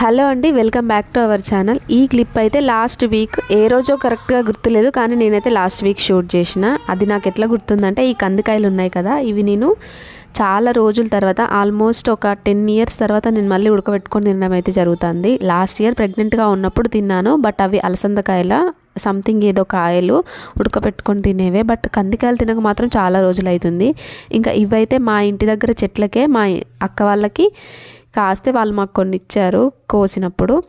Hello అండి welcome back to our channel. ఈ clip అయితే లాస్ట్ వీక్ ఏ రోజో కరెక్ట్గా గుర్తులేదు కానీ నేనైతే లాస్ట్ వీక్ షూట్ చేసిన. అది నాకు ఎట్లా గుర్తుందంటే ఈ కందికాయలు ఉన్నాయి కదా ఇవి నేను చాలా రోజుల తర్వాత ఆల్మోస్ట్ ఒక టెన్ ఇయర్స్ తర్వాత నేను మళ్ళీ ఉడకబెట్టుకొని తినడం అయితే జరుగుతుంది. లాస్ట్ ఇయర్ ప్రెగ్నెంట్గా ఉన్నప్పుడు తిన్నాను బట్ అవి అలసందకాయల సంథింగ్ ఏదో కాయలు ఉడకబెట్టుకొని తినేవే. బట్ కందికాయలు తినక మాత్రం చాలా రోజులు అవుతుంది ఇంకా ఇవైతే మా ఇంటి దగ్గర చెట్లకే మా అక్క వాళ్ళకి కాస్తే వాళ్ళు మాకు కొన్ని ఇచ్చారు కోసినప్పుడు.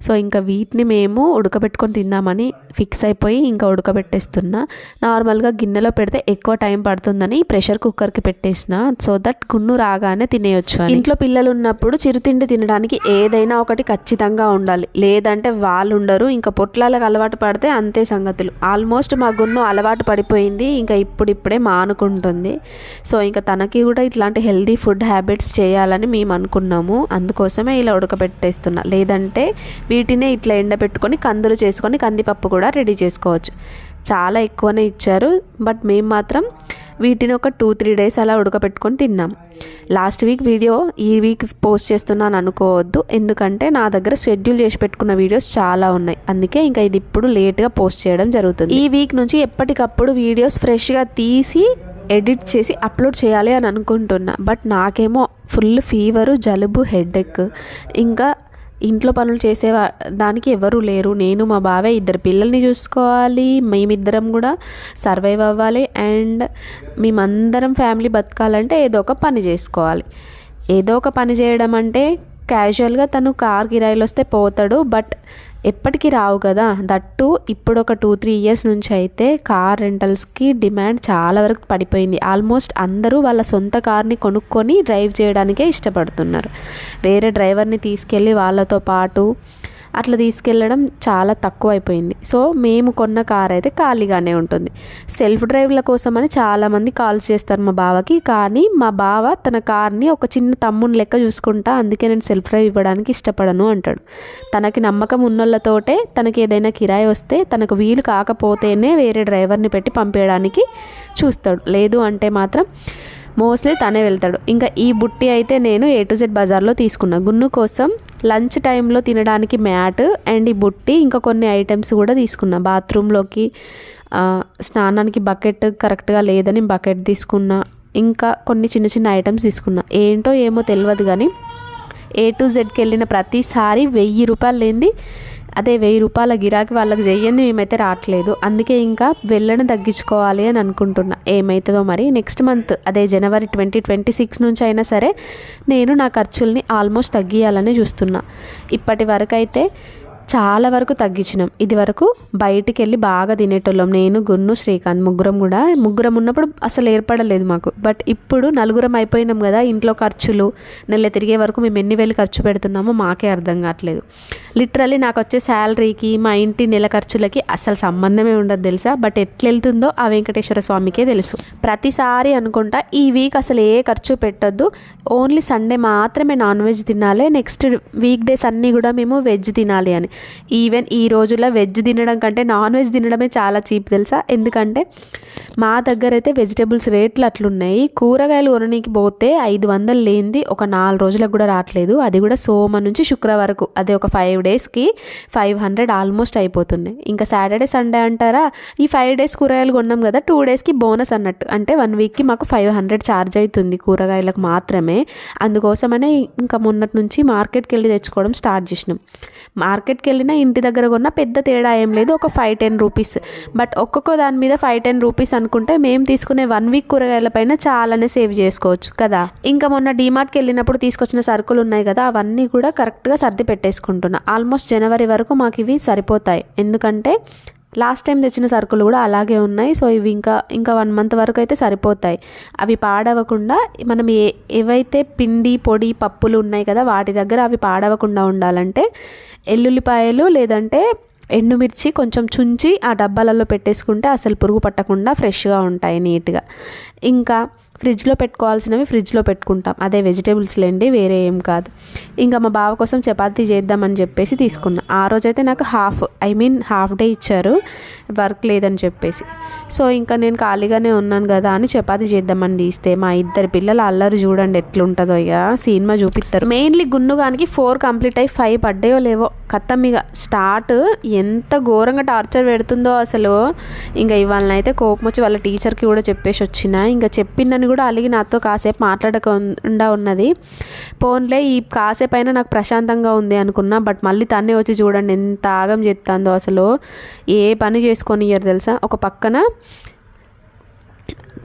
సో ఇంకా వీటిని మేము ఉడకబెట్టుకొని తిందామని ఫిక్స్ అయిపోయి ఇంకా ఉడకబెట్టేస్తున్నా. నార్మల్గా గిన్నెలో పెడితే ఎక్కువ టైం పడుతుందని ప్రెషర్ కుక్కర్కి పెట్టేసిన. సో దట్ గున్ను రాగానే తినేయొచ్చు ఇంట్లో పిల్లలు ఉన్నప్పుడు చిరుతిండి తినడానికి ఏదైనా ఒకటి ఖచ్చితంగా ఉండాలి. లేదంటే వాళ్ళు ఉండరు. ఇంకా పొట్లాలకు అలవాటు పడితే అంతే సంగతులు. ఆల్మోస్ట్ మా గున్ను అలవాటు పడిపోయింది. ఇంకా ఇప్పుడిప్పుడే మానుకుంటుంది. సో ఇంకా తనకి కూడా ఇట్లాంటి హెల్దీ ఫుడ్ హ్యాబిట్స్ చేయాలని మేము అనుకున్నాము. అందుకోసమే ఇలా ఉడకబెట్టేస్తున్నా. లేదంటే వీటినే ఇట్లా ఎండబెట్టుకొని కందులు చేసుకొని కందిపప్పు కూడా రెడీ చేసుకోవచ్చు. చాలా ఎక్కువనే ఇచ్చారు బట్ మేము మాత్రం వీటిని ఒక టూ త్రీ డేస్ అలా ఉడకబెట్టుకొని తిన్నాం. లాస్ట్ వీక్ వీడియో ఈ వీక్ పోస్ట్ చేస్తున్నాను అనుకోవద్దు ఎందుకంటే నా దగ్గర షెడ్యూల్ చేసి పెట్టుకున్న వీడియోస్ చాలా ఉన్నాయి. అందుకే ఇంకా ఇది ఇప్పుడు లేట్గా పోస్ట్ చేయడం జరుగుతుంది. ఈ వీక్ నుంచి ఎప్పటికప్పుడు వీడియోస్ ఫ్రెష్గా తీసి ఎడిట్ చేసి అప్లోడ్ చేయాలి అని అనుకుంటున్నా బట్ నాకేమో ఫుల్ ఫీవరు జలుబు హెడెక్ ఇంకా ఇంట్లో పనులు చేసే దానికి ఎవరు లేరు. నేను మా బావే ఇద్దరు పిల్లల్ని చూసుకోవాలి. మేమిద్దరం కూడా సర్వైవ్ అవ్వాలి. అండ్ మేమందరం ఫ్యామిలీ బతకాలంటే ఏదో ఒక పని చేసుకోవాలి. ఏదో ఒక పని చేయడం అంటే క్యాజువల్గా తను కార్ కిరాయిలు వస్తే పోతాడు. బట్ ఎప్పటికీ రావు కదా. దట్టు ఇప్పుడు ఒక టూ త్రీ ఇయర్స్ నుంచి అయితే కార్ రెంటల్స్కి డిమాండ్ చాలా వరకు పడిపోయింది. ఆల్మోస్ట్ అందరూ వాళ్ళ సొంత కార్ని కొనుక్కొని డ్రైవ్ చేయడానికే ఇష్టపడుతున్నారు. వేరే డ్రైవర్ని తీసుకెళ్ళి వాళ్ళతో పాటు అట్లా తీసుకెళ్ళడం చాలా తక్కువ అయిపోయింది సో మేము కొన్న కార్ అయితే ఖాళీగానే ఉంటుంది. సెల్ఫ్ డ్రైవ్ల కోసమని చాలామంది కాల్స్ చేస్తారు మా బావకి. కానీ మా బావ తన కార్ని ఒక చిన్న తమ్ముని లెక్క చూసుకుంటా అందుకే నేను సెల్ఫ్ డ్రైవ్ ఇవ్వడానికి ఇష్టపడను అంటాడు. తనకి నమ్మకం ఉన్నోళ్ళతోటే తనకి ఏదైనా కిరాయి వస్తే తనకు వీలు కాకపోతేనే వేరే డ్రైవర్ని పెట్టి పంపేయడానికి చూస్తాడు. లేదు అంటే మాత్రం మోస్ట్లీ తనే వెళ్తాడు. ఇంకా ఈ బుట్టి అయితే నేను ఏ టు జెడ్ బజార్లో తీసుకున్నా. గున్ను కోసం లంచ్ టైంలో తినడానికి మ్యాట్ అండ్ ఈ బుట్టి ఇంకా కొన్ని ఐటమ్స్ కూడా తీసుకున్నా. బాత్రూంలోకి స్నానానికి బకెట్ కరెక్ట్గా లేదని బకెట్ తీసుకున్నా. ఇంకా కొన్ని చిన్న చిన్న ఐటమ్స్ తీసుకున్నా. ఏంటో ఏమో తెలియదు కానీ ఏ టు జెడ్కి వెళ్ళిన ప్రతిసారి వెయ్యి రూపాయలు లేనిది అదే వెయ్యి రూపాయల గిరాకీ వాళ్ళకి చెయ్యంది మేమైతే రావట్లేదు అందుకే ఇంకా వెళ్ళడం తగ్గించుకోవాలి అని అనుకుంటున్నా. ఏమవుతుందో మరి నెక్స్ట్ మంత్ అదే జనవరి ట్వంటీ ట్వంటీ సిక్స్ నుంచి అయినా సరే నేను నా ఖర్చుల్ని ఆల్మోస్ట్ తగ్గియాలని చూస్తున్నా. ఇప్పటి వరకు అయితే చాలా వరకు తగ్గించినాం. ఇది వరకు బయటికి వెళ్ళి బాగా తినేటోళ్ళం. నేను గున్ను శ్రీకాంత్ ముగ్గురం కూడా. ముగ్గురం ఉన్నప్పుడు అసలు ఏర్పడలేదు మాకు. బట్ ఇప్పుడు నలుగురం అయిపోయినాం కదా ఇంట్లో ఖర్చులు నెల తిరిగే వరకు మేము ఎన్ని వేలు ఖర్చు పెడుతున్నామో మాకే అర్థం కావట్లేదు. లిటరలీ నాకు వచ్చే శాలరీకి మా ఇంటి నెల ఖర్చులకి అసలు సంబంధమే ఉండదు తెలుసా? బట్ ఎట్లెళ్తుందో ఆ వెంకటేశ్వర స్వామికే తెలుసు. ప్రతిసారి అనుకుంటా ఈ వీక్ అసలు ఏ ఖర్చు పెట్టొద్దు. ఓన్లీ సండే మాత్రమే నాన్ వెజ్ తినాలి. నెక్స్ట్ వీక్ డేస్ అన్నీ కూడా మేము వెజ్ తినాలి అని. ఈవెన్ ఈ రోజుల్లో వెజ్ తినడం కంటే నాన్ వెజ్ తినడమే చాలా చీప్ తెలుసా? ఎందుకంటే మా దగ్గర అయితే వెజిటేబుల్స్ రేట్లు అట్లున్నాయి. కూరగాయలు కొనడానికి పోతే ఐదు వందలు లేనిది ఒక నాలుగు రోజులకు కూడా రావట్లేదు. అది కూడా సోమ నుంచి శుక్రవారం వరకు. అదే ఒక ఫైవ్ డేస్కి ఫైవ్ హండ్రెడ్ ఆల్మోస్ట్ అయిపోతున్నాయి ఇంకా సాటర్డే సండే అంటారా? ఈ ఫైవ్ డేస్ కూరగాయలు కొన్నాం కదా టూ డేస్కి బోనస్ అన్నట్టు. అంటే వన్ వీక్కి మాకు ఫైవ్ హండ్రెడ్ ఛార్జ్ అవుతుంది కూరగాయలకు మాత్రమే. అందుకోసమనే ఇంకా మొన్నటి నుంచి మార్కెట్కి వెళ్ళి తెచ్చుకోవడం స్టార్ట్ చేసినాం. మార్కెట్కి తీసుకెళ్ళినా ఇంటి దగ్గర కొన్న పెద్ద తేడా ఏం లేదు ఒక ఫైవ్ టెన్ రూపీస్ బట్ ఒక్కొక్క దాని మీద ఫైవ్ టెన్ రూపీస్ అనుకుంటే మేము తీసుకునే వన్ వీక్ కూరగాయల పైన చాలానే సేవ్ చేసుకోవచ్చు కదా. ఇంకా మొన్న డీమార్ట్కి వెళ్ళినప్పుడు తీసుకొచ్చిన సరుకులు ఉన్నాయి కదా అవన్నీ కూడా కరెక్ట్గా సర్ది పెట్టేసుకుంటున్నా. ఆల్మోస్ట్ జనవరి వరకు మాకు ఇవి సరిపోతాయి. ఎందుకంటే లాస్ట్ టైం తెచ్చిన సరుకులు కూడా అలాగే ఉన్నాయి. సో ఇవి ఇంకా ఇంకా వన్ మంత్ వరకు అయితే సరిపోతాయి. అవి పాడవకుండా మనం ఏ ఏవైతే పిండి పొడి పప్పులు ఉన్నాయి కదా వాటి దగ్గర అవి పాడవకుండా ఉండాలంటే ఎల్లుల్లిపాయలు లేదంటే ఎండుమిర్చి కొంచెం చుంచి ఆ డబ్బాలలో పెట్టేసుకుంటే అసలు పురుగు పట్టకుండా ఫ్రెష్గా ఉంటాయి నీట్గా ఇంకా ఫ్రిడ్జ్లో పెట్టుకోవాల్సినవి ఫ్రిడ్జ్లో పెట్టుకుంటాం. అదే వెజిటేబుల్స్ లేండి వేరే ఏం కాదు. ఇంకా మా బావ కోసం చపాతీ చేద్దామని చెప్పేసి తీసుకున్నా. ఆ రోజైతే నాకు half I mean half day ఇచ్చారు వర్క్ లేదని చెప్పేసి. సో ఇంకా నేను ఖాళీగానే ఉన్నాను కదా అని చపాతీ చేద్దామని తీస్తే మా ఇద్దరు పిల్లలు అల్లరి చూడండి ఎట్లుంటుందో ఇక సినిమా చూపిస్తారు మెయిన్లీ గున్నుగానికి ఫోర్ కంప్లీట్ అయ్యి ఫైవ్ పడ్డాయో లేవో కత్తం ఇక స్టార్ట్ ఎంత ఘోరంగా టార్చర్ పెడుతుందో అసలు. ఇంకా ఇవాళనైతే కోపం వచ్చి వాళ్ళ టీచర్కి కూడా చెప్పేసి వచ్చిన ఇంకా చెప్పిందని కూడా అలిగి నాతో కాసేపు మాట్లాడకుండా ఉన్నది. పోన్లే ఈ కాసేపు అయినా నాకు ప్రశాంతంగా ఉంది అనుకున్నా బట్ మళ్ళీ తన్నే వచ్చి చూడండి ఎంత ఆగం చెప్తాందో అసలు. ఏ పని చేసుకొని ఇయ్యరు తెలుసా? ఒక పక్కన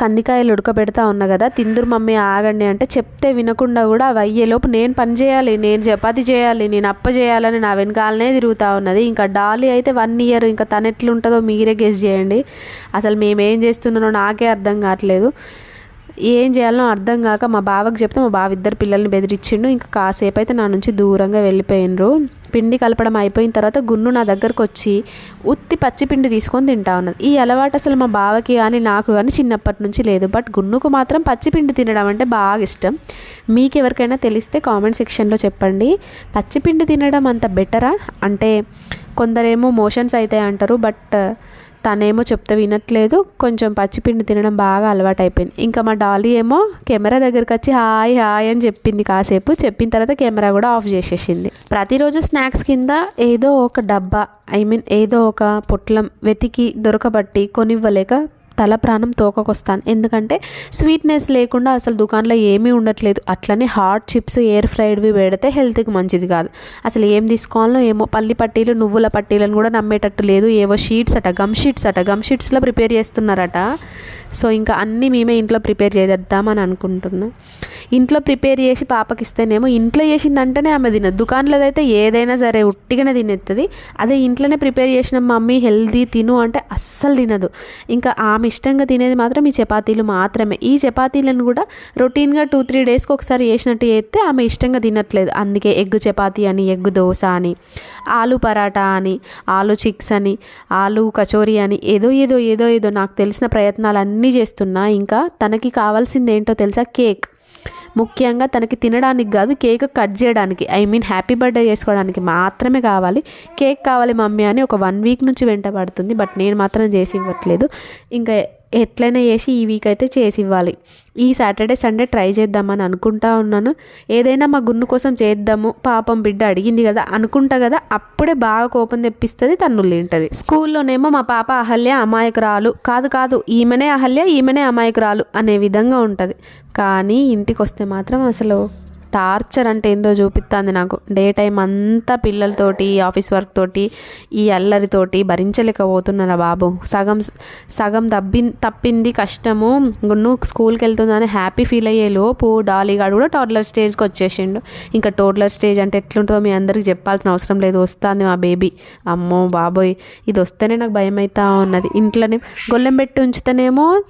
కందికాయలు ఉడకబెడతా ఉన్నా కదా తిందురు మమ్మీ ఆగండి అంటే చెప్తే వినకుండా కూడా అవి అయ్యేలోపు నేను పని చేయాలి నేను చపాతి చేయాలి నేను అప్ప చేయాలని నా వెనకాలనే తిరుగుతూ ఉన్నది. ఇంకా డాలీ అయితే వన్ ఇయర్ ఇంకా తను ఎట్లుంటుందో మీరే గెస్ చేయండి. అసలు మేమేం చేస్తున్నానో నాకే అర్థం కావట్లేదు. ఏం చేయాలో అర్థం కాక మా బావకి చెప్తే మా బావ ఇద్దరు పిల్లల్ని బెదిరించిండు. ఇంకా కాసేపు అయితే నా నుంచి దూరంగా వెళ్ళిపోయినరు పిండి కలపడం అయిపోయిన తర్వాత గున్ను నా దగ్గరకు వచ్చి ఉత్తి పచ్చిపిండి తీసుకొని తింటా ఉన్నది. ఈ అలవాటు అసలు మా బావకి కానీ నాకు కానీ చిన్నప్పటి నుంచి లేదు. బట్ గున్నుకు మాత్రం పచ్చిపిండి తినడం అంటే బాగా ఇష్టం. మీకు ఎవరికైనా తెలిస్తే కామెంట్ సెక్షన్లో చెప్పండి. పచ్చిపిండి తినడం అంత బెటరా? అంటే కొందరేమో మోషన్స్ అవుతాయి అంటారు బట్ తనేమో చెప్తే వినట్లేదు. కొంచెం పచ్చిపిండి తినడం బాగా అలవాటు అయిపోయింది ఇంకా మా డాలీ ఏమో కెమెరా దగ్గరికి వచ్చి హాయ్ హాయ్ అని చెప్పింది కాసేపు. చెప్పిన తర్వాత కెమెరా కూడా ఆఫ్ చేసేసింది. ప్రతిరోజు స్నాక్స్ కింద ఏదో ఒక డబ్బా ఐ మీన్ ఏదో ఒక పొట్లం వెతికి దొరకబట్టి కొనివ్వలేక తల ప్రాణం తోకకొస్తాను. ఎందుకంటే స్వీట్నెస్ లేకుండా అసలు దుకాణంలో ఏమీ ఉండట్లేదు. అట్లనే హాట్ చిప్స్ ఎయిర్ ఫ్రైడ్వి పెడితే హెల్త్కి మంచిది కాదు. అసలు ఏం తీసుకోవాలో ఏమో పల్లి పట్టీలు నువ్వుల పట్టీలను కూడా నమ్మేటట్టు లేదు. ఏవో షీట్స్ అట గమ్ షీట్స్ అట గమ్ షీట్స్లో ప్రిపేర్ చేస్తున్నారట. సో ఇంకా అన్నీ మేమే ఇంట్లో ప్రిపేర్ చేద్దామని అనుకుంటున్నాం. ఇంట్లో ప్రిపేర్ చేసి పాపకి ఇస్తేనేమో ఇంట్లో చేసిందంటేనే ఆమె తినదు. దుకాణంలో అయితే ఏదైనా సరే ఉట్టిగానే తినేస్తుంది అదే ఇంట్లోనే ప్రిపేర్ చేసిన మమ్మీ హెల్దీ తిను అంటే అస్సలు తినదు. ఇంకా ఆమె ఇష్టంగా తినేది మాత్రం ఈ చపాతీలు మాత్రమే. ఈ చపాతీలను కూడా రొటీన్గా టూ త్రీ డేస్కి ఒకసారి చేసినట్టు చేస్తే ఆమె ఇష్టంగా తినట్లేదు. అందుకే ఎగ్ చపాతీ అని ఎగ్ దోశ అని ఆలు పరాటా అని ఆలు చిక్స్ అని ఆలు కచోరీ అని ఏదో ఏదో ఏదో ఏదో నాకు తెలిసిన ప్రయత్నాలన్నీ చేస్తున్నా. ఇంకా తనకి కావాల్సింది ఏంటో తెలుసా? కేక్. ముఖ్యంగా తనకి తినడానికి కాదు కేక్ కట్ చేయడానికి ఐ మీన్ హ్యాపీ బర్త్డే చేసుకోవడానికి మాత్రమే కావాలి. కేక్ కావాలి మమ్మీ అని ఒక వన్ వీక్ నుంచి వెంట పడుతుంది బట్ నేను మాత్రం చేసి ఇవ్వట్లేదు. ఇంకా ఎట్లయినా చేసి ఈ వీక్ అయితే చేసి ఇవ్వాలి ఈ సాటర్డే సండే ట్రై చేద్దామని అనుకుంటా ఉన్నాను. ఏదైనా మా గున్ను కోసం చేద్దాము పాపం బిడ్డ అడిగింది కదా అనుకుంటా కదా అప్పుడే బాగా కోపం తెప్పిస్తుంది తన్నులు తింటుంది. స్కూల్లోనేమో మా పాప అహల్య అమాయకురాలు. కాదు కాదు ఈమెనే అహల్య ఈమెనే అమాయకురాలు అనే విధంగా ఉంటుంది. కానీ ఇంటికి వస్తే మాత్రం అసలు టార్చర్ అంటే ఏందో చూపిస్తుంది నాకు. డే టైం అంతా పిల్లలతోటి ఆఫీస్ వర్క్ తోటి ఈ అల్లరితోటి భరించలేకపోతున్నారా బాబు. సగం సగం దబ్బి తప్పింది కష్టము. నువ్వు స్కూల్కి వెళ్తుందని హ్యాపీ ఫీల్ అయ్యే లోపు డాలీగాడు కూడా టోడ్లర్ స్టేజ్కి వచ్చేసిండు. ఇంకా టోడ్లర్ స్టేజ్ అంటే ఎట్లుంటుందో మీ అందరికి చెప్పాల్సిన అవసరం లేదు. వస్తుంది మా బేబీ. అమ్మో బాబోయ్. ఇది వస్తేనే నాకు భయం అవుతా ఉన్నది. ఇంట్లోనే గొల్లెం పెట్టి ఉంచితేనేమో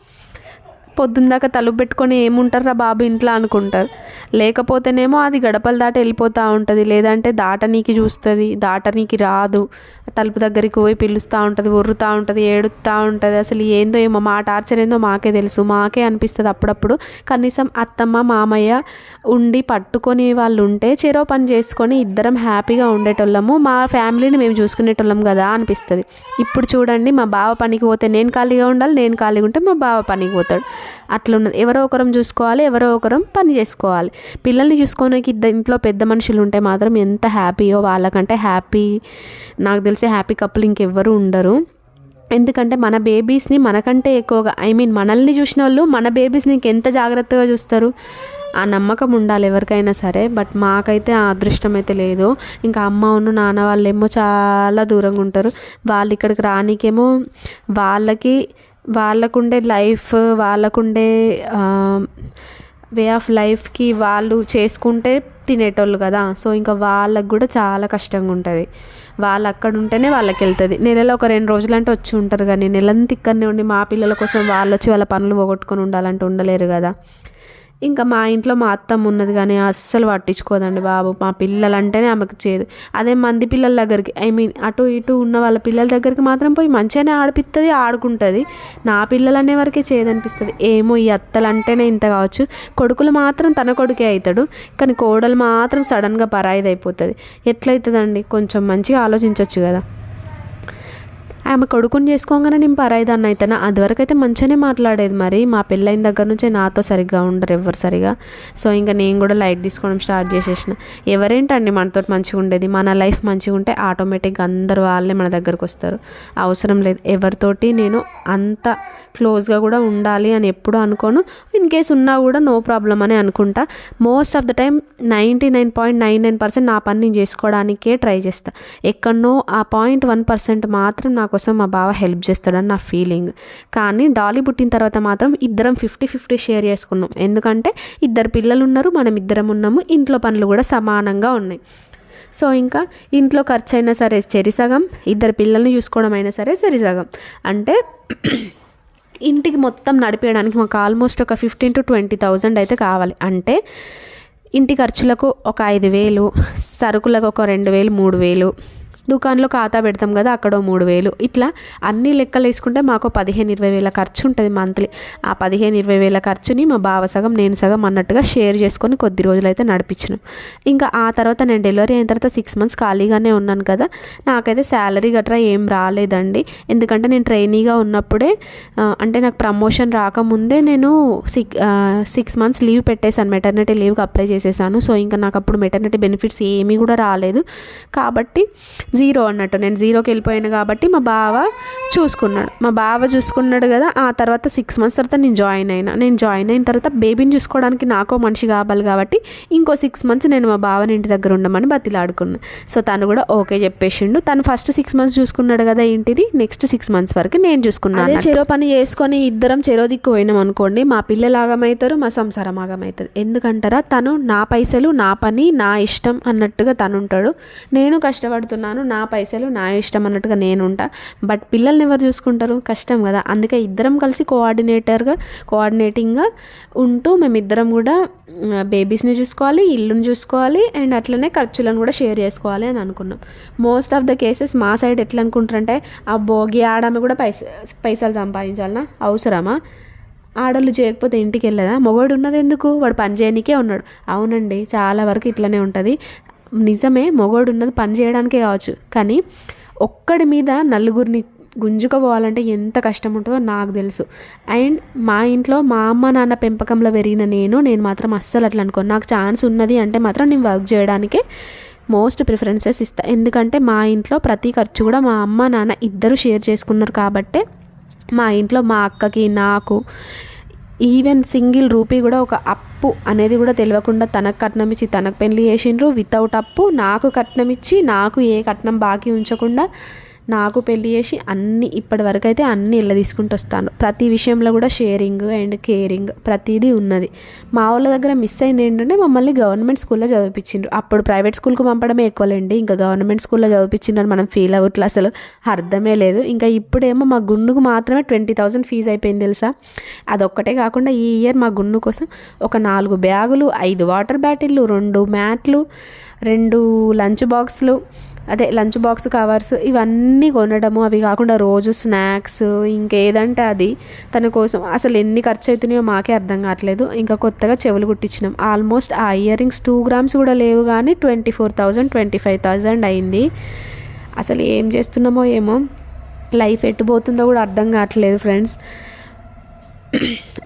పొద్దుందాకా దాకా తలుపు పెట్టుకొని ఏముంటారా బాబు ఇంట్లో అనుకుంటారు. లేకపోతేనేమో అది గడపలు దాటి వెళ్ళిపోతూ ఉంటుంది. లేదంటే దాటనీకి చూస్తుంది దాటనీకి రాదు. తలుపు దగ్గరికి పోయి పిలుస్తూ ఉంటుంది ఉర్రుతూ ఉంటుంది ఏడుస్తూ ఉంటుంది. అసలు ఏందో ఏమో మా టార్చర్ ఏందో మాకే తెలుసు. మాకే అనిపిస్తుంది అప్పుడప్పుడు. కనీసం అత్తమ్మ మామయ్య ఉండి పట్టుకొని వాళ్ళు ఉంటే చెరో పని చేసుకొని ఇద్దరం హ్యాపీగా ఉండేటోళ్ళము. మా ఫ్యామిలీని మేము చూసుకునేటోళ్ళం కదా అనిపిస్తుంది. ఇప్పుడు చూడండి మా బావ పనికి పోతే నేను ఖాళీగా ఉండాలి నేను ఖాళీగా ఉంటే మా బావ పనికి పోతాడు. అట్లా ఉన్నది ఎవరో ఒకరం చూసుకోవాలి ఎవరో ఒకరం పని చేసుకోవాలి. పిల్లల్ని చూసుకోవడానికి ఇద్దరు ఇంట్లో పెద్ద మనుషులు ఉంటే మాత్రం ఎంత హ్యాపీయో వాళ్ళకంటే హ్యాపీ నాకు తెలిసి హ్యాపీ కప్పులు ఇంకెవ్వరు ఉండరు. ఎందుకంటే మన బేబీస్ని మనకంటే ఎక్కువగా ఐ మీన్ మనల్ని చూసిన వాళ్ళు మన బేబీస్ని ఇంకెంత జాగ్రత్తగా చూస్తారు? ఆ నమ్మకం ఉండాలి ఎవరికైనా సరే బట్ మాకైతే ఆ అదృష్టం అయితే లేదు. ఇంకా అమ్మ ఉన్న నాన్న వాళ్ళేమో చాలా దూరంగా ఉంటారు వాళ్ళు ఇక్కడికి రానికేమో వాళ్ళకి వాళ్ళకుండే లైఫ్ వాళ్ళకుండే వే ఆఫ్ లైఫ్కి వాళ్ళు చేసుకుంటే తినేటోళ్ళు కదా. సో ఇంకా వాళ్ళకు కూడా చాలా కష్టంగా ఉంటుంది వాళ్ళు అక్కడ ఉంటేనే వాళ్ళకి వెళ్తుంది నెలలో ఒక రెండు రోజులు అంటే వచ్చి ఉంటారు కానీ నెలంతా ఇక్కడనే ఉండి మా పిల్లల కోసం వాళ్ళు వచ్చి వాళ్ళ పనులు పోగొట్టుకొని ఉండాలంటే ఉండలేరు కదా. ఇంకా మా ఇంట్లో మా అత్తమ్మ ఉన్నది కానీ అస్సలు పట్టించుకోదండి బాబు. మా పిల్లలు అంటేనే ఆమెకు చేదు. అదే మంది పిల్లల దగ్గరికి ఐ మీన్ అటు ఇటు ఉన్న వాళ్ళ పిల్లల దగ్గరికి మాత్రం పోయి మంచిగానే ఆడిపిస్తుంది ఆడుకుంటుంది. నా పిల్లలు అనే వరకే చేదనిపిస్తుంది. ఏమో ఈ అత్తలు అంటేనే ఇంత కావచ్చు. కొడుకులు మాత్రం తన కొడుకే అవుతాడు కానీ కోడలు మాత్రం సడన్గా పరాయిది అయిపోతుంది ఎట్లయితుందండి? కొంచెం మంచిగా ఆలోచించవచ్చు కదా. ఆమె కొడుకుని చేసుకోగానే నేను పరాయిదాన్ని అయితేనా? అదివరకు అయితే మంచిగానే మాట్లాడేది మరి. మా పెళ్ళైన దగ్గర నుంచే నాతో సరిగ్గా ఉండరు ఎవరు సరిగా. సో ఇంకా నేను కూడా లైట్ తీసుకోవడం స్టార్ట్ చేసేసిన. ఎవరేంటండి మనతో మంచిగా ఉండేది? మన లైఫ్ మంచిగా ఉంటే ఆటోమేటిక్గా అందరు వాళ్ళే మన దగ్గరకు వస్తారు. అవసరం లేదు. ఎవరితోటి నేను అంత క్లోజ్గా కూడా ఉండాలి అని ఎప్పుడు అనుకోను. ఇన్ కేస్ ఉన్నా కూడా నో ప్రాబ్లం అని అనుకుంటా. Most of the time ninety nine point nine nine percent నా పని నేను చేసుకోవడానికే ట్రై చేస్తాను ఎక్కడనో ఆ పాయింట్ వన్ పర్సెంట్ మాత్రం నాకు కోసం మా బావ హెల్ప్ చేస్తాడని నా ఫీలింగ్. కానీ డాలీ పుట్టిన తర్వాత మాత్రం ఇద్దరం ఫిఫ్టీ ఫిఫ్టీ షేర్ చేసుకున్నాం. ఎందుకంటే ఇద్దరు పిల్లలు ఉన్నారు మనం ఇద్దరం ఉన్నాము ఇంట్లో పనులు కూడా సమానంగా ఉన్నాయి. సో ఇంకా ఇంట్లో ఖర్చు అయినా సరే చెరిసగం ఇద్దరు పిల్లల్ని చూసుకోవడం అయినా సరే చెరిసగం అంటే ఇంటికి మొత్తం నడిపేయడానికి మాకు ఆల్మోస్ట్ ఒక ఫిఫ్టీన్ టు ట్వంటీ థౌజండ్ అయితే కావాలి. అంటే ఇంటి ఖర్చులకు ఒక ఐదు వేలు సరుకులకు ఒక రెండు వేలు మూడు వేలు దుకాణంలో ఖాతా పెడతాం కదా అక్కడ మూడు వేలు. ఇట్లా అన్ని లెక్కలు వేసుకుంటే మాకు పదిహేను ఇరవై వేల ఖర్చు ఉంటుంది మంత్లీ. ఆ పదిహేను ఇరవై వేల ఖర్చుని మా బావ సగం నేను సగం అన్నట్టుగా షేర్ చేసుకొని కొద్ది రోజులైతే నడిపించినాం. ఇంకా ఆ తర్వాత నేను డెలివరీ అయిన తర్వాత సిక్స్ మంత్స్ ఖాళీగానే ఉన్నాను కదా నాకైతే శాలరీ గట్రా ఏం రాలేదండి. ఎందుకంటే నేను ట్రైనీగా ఉన్నప్పుడే అంటే నాకు ప్రమోషన్ రాకముందే నేను సిక్ సిక్స్ మంత్స్ లీవ్ పెట్టేశాను. మెటర్నిటీ లీవ్కి అప్లై చేసేసాను. సో ఇంకా నాకు అప్పుడు మెటర్నిటీ బెనిఫిట్స్ ఏమీ కూడా రాలేదు. కాబట్టి జీరో అన్నట్టు. నేను జీరోకి వెళ్ళిపోయాను కాబట్టి మా బావ చూసుకున్నాడు. మా బావ చూసుకున్నాడు కదా ఆ తర్వాత సిక్స్ మంత్స్ తర్వాత నేను జాయిన్ అయినా. నేను జాయిన్ అయిన తర్వాత బేబీని చూసుకోవడానికి నాకో మనిషి కావాలి కాబట్టి ఇంకో సిక్స్ మంత్స్ నేను మా బావని ఇంటి దగ్గర ఉండమని బతిలాడుకున్నాను సో తను కూడా ఓకే చెప్పేసిండు. తను ఫస్ట్ సిక్స్ మంత్స్ చూసుకున్నాడు కదా ఇంటిని నెక్స్ట్ సిక్స్ మంత్స్ వరకు నేను చూసుకున్నాను అదే చెరో పని చేసుకొని ఇద్దరం చెరో దిక్కు పోయినాం అనుకోండి మా పిల్లలు ఆగమవుతారు మా సంసారం ఆగమవుతుంది ఎందుకంటారా? తను నా పైసలు నా పని నా ఇష్టం అన్నట్టుగా తను ఉంటాడు నేను కష్టపడుతున్నాను నా పైసలు నా ఇష్టం అన్నట్టుగా నేనుంటా బట్ పిల్లల్ని ఎవరు చూసుకుంటారు? కష్టం కదా. అందుకే ఇద్దరం కలిసి కోఆర్డినేటర్గా కోఆర్డినేటింగ్గా ఉంటూ మేమిద్దరం కూడా బేబీస్ని చూసుకోవాలి ఇల్లుని చూసుకోవాలి అండ్ అట్లనే ఖర్చులను కూడా షేర్ చేసుకోవాలి అని అనుకున్నాం. మోస్ట్ ఆఫ్ ద కేసెస్ మా సైడ్ ఎట్లా అనుకుంటారంటే ఆ భోగి ఆడమే కూడా పైస పైసలు సంపాదించాలనా? అవసరమా? ఆడళ్ళు చేయకపోతే ఇంటికి వెళ్ళదా? మొగోడు ఉన్నది ఎందుకు? వాడు పని చేయనికే ఉన్నాడు. అవునండి చాలా వరకు ఇట్లనే ఉంటుంది. నిజమే మొగోడు ఉన్నది పని చేయడానికే కావచ్చు. కానీ ఒక్కడి మీద నలుగురిని గుంజుకపోవాలంటే ఎంత కష్టం ఉంటుందో నాకు తెలుసు. అండ్ మా ఇంట్లో మా అమ్మ నాన్న పెంపకంలో పెరిగిన నేను నేను మాత్రం అస్సలు అట్లా అనుకోను. నాకు ఛాన్స్ ఉన్నది అంటే మాత్రం నేను వర్క్ చేయడానికే మోస్ట్ ప్రిఫరెన్సెస్ ఇస్తా. ఎందుకంటే మా ఇంట్లో ప్రతి ఖర్చు కూడా మా అమ్మ నాన్న ఇద్దరు షేర్ చేసుకున్నారు కాబట్టే మా ఇంట్లో మా అక్కకి నాకు ఈవెన్ సింగిల్ రూపీ కూడా ఒక అప్పు అనేది కూడా తెలియకుండా తనకు కట్నం ఇచ్చి తనకు పెళ్ళి చేసిండ్రు. వితౌట్ అప్పు నాకు కట్నం ఇచ్చి నాకు ఏ కట్నం బాకీ ఉంచకుండా నాకు పెళ్ళి చేసి అన్ని ఇప్పటి వరకు అయితే అన్ని ఇళ్ళ తీసుకుంటూ వస్తాను. ప్రతి విషయంలో కూడా షేరింగ్ అండ్ కేరింగ్ ప్రతిదీ ఉన్నది. మా వాళ్ళ దగ్గర మిస్ అయింది ఏంటంటే మమ్మల్ని గవర్నమెంట్ స్కూల్లో చదివించిండ్రు అప్పుడు ప్రైవేట్ స్కూల్కి పంపడమే ఎక్కువలేండి ఇంకా గవర్నమెంట్ స్కూల్లో చదివించిండ్రు మనం ఫీల్ అవ్వట్లే అసలు. అర్థమే లేదు. ఇంకా ఇప్పుడేమో మా గుండుకు మాత్రమే ట్వంటీ థౌసండ్ ఫీజు అయిపోయింది తెలుసా? అదొక్కటే కాకుండా ఈ ఇయర్ మా గుండు కోసం ఒక నాలుగు బ్యాగులు ఐదు వాటర్ బ్యాటిల్లు రెండు మ్యాట్లు రెండు లంచ్ బాక్స్లు అదే లంచ్ బాక్స్ కవర్స్ ఇవన్నీ కొనడము. అవి కాకుండా రోజు స్నాక్స్ ఇంకేదంటే అది తన కోసం. అసలు ఎన్ని ఖర్చు అవుతున్నాయో మాకే అర్థం కావట్లేదు. ఇంకా కొత్తగా చెవులు కుట్టించినాం. ఆల్మోస్ట్ ఆ ఇయర్ రింగ్స్ టూ గ్రామ్స్ కూడా లేవు కానీ twenty four thousand twenty five thousand అయింది. అసలు ఏం చేస్తున్నామో ఏమో లైఫ్ ఎట్టుపోతుందో కూడా అర్థం కావట్లేదు ఫ్రెండ్స్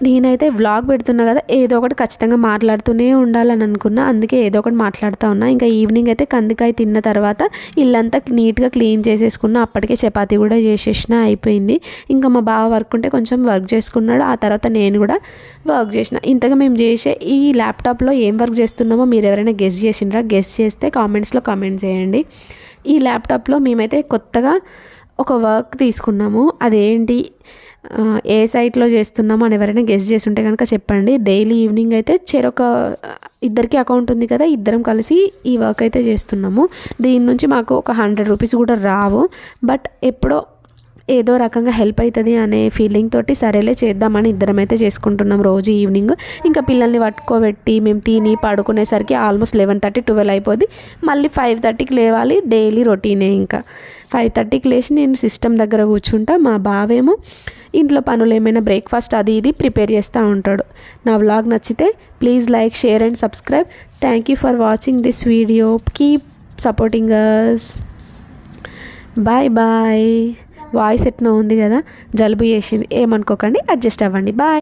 నేనైతే వ్లాగ్ పెడుతున్నా కదా ఏదో ఒకటి ఖచ్చితంగా మాట్లాడుతూనే ఉండాలని అనుకున్నా. అందుకే ఏదో ఒకటి మాట్లాడుతూ ఉన్నా. ఇంకా ఈవినింగ్ అయితే కందికాయ తిన్న తర్వాత ఇల్లంతా నీట్గా క్లీన్ చేసేసుకున్నా. అప్పటికే చపాతి కూడా చేసేసిన అయిపోయింది. ఇంకా మా బావ వర్క్ ఉంటే కొంచెం వర్క్ చేసుకున్నాడు. ఆ తర్వాత నేను కూడా వర్క్ చేసిన. ఇంతగా మేము చేసే ఈ ల్యాప్టాప్లో ఏం వర్క్ చేస్తున్నామో మీరు ఎవరైనా గెస్ చేసినరా గెస్ చేస్తే కామెంట్స్లో కామెంట్ చేయండి. ఈ ల్యాప్టాప్లో మేమైతే కొత్తగా ఒక వర్క్ తీసుకున్నాము. అదేంటి? ఏ సైట్లో చేస్తున్నాము అని ఎవరైనా గెస్ట్ చేసి ఉంటే కనుక చెప్పండి. డైలీ ఈవినింగ్ అయితే చెరొక ఇద్దరికి అకౌంట్ ఉంది కదా ఇద్దరం కలిసి ఈ వర్క్ అయితే చేస్తున్నాము. దీని నుంచి మాకు ఒక హండ్రెడ్ రూపీస్ కూడా రావు. బట్ ఎప్పుడో ఏదో రకంగా హెల్ప్ అవుతుంది అనే ఫీలింగ్ తోటి సరేలే చేద్దామని ఇద్దరం అయితే చేసుకుంటున్నాం రోజు ఈవినింగ్ ఇంకా పిల్లల్ని పట్టుకోబెట్టి మేము తిని పడుకునేసరికి ఆల్మోస్ట్ లెవెన్ థర్టీ ట్వెల్వ్ అయిపోద్ది. మళ్ళీ ఫైవ్ థర్టీకి లేవాలి డైలీ రొటీనే ఇంకా. ఫైవ్ థర్టీకి లేచి నేను సిస్టమ్ దగ్గర కూర్చుంటా మా బావేమో ఇంట్లో పనులు ఏమైనా బ్రేక్ఫాస్ట్ అది ఇది ప్రిపేర్ చేస్తూ ఉంటాడు. నా వ్లాగ్ నచ్చితే please like share and subscribe thank you for watching this video keep supporting us bye bye voice ఎట్నో ఉంది కదా జలుబు చేసింది. ఏమనుకోకండి అడ్జస్ట్ అవ్వండి. బాయ్.